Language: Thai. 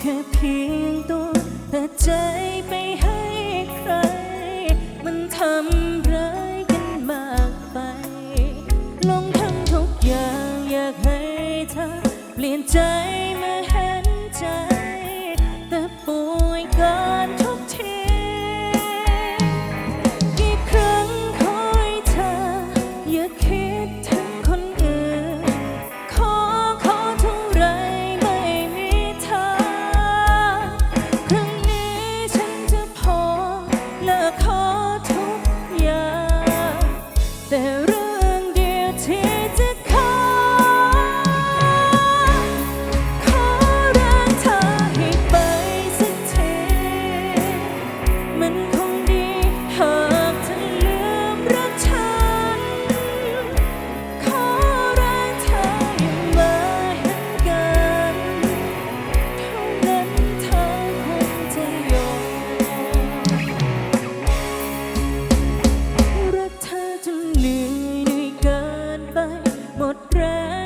แค่เพียงตัวแต่ใจ หมดแรง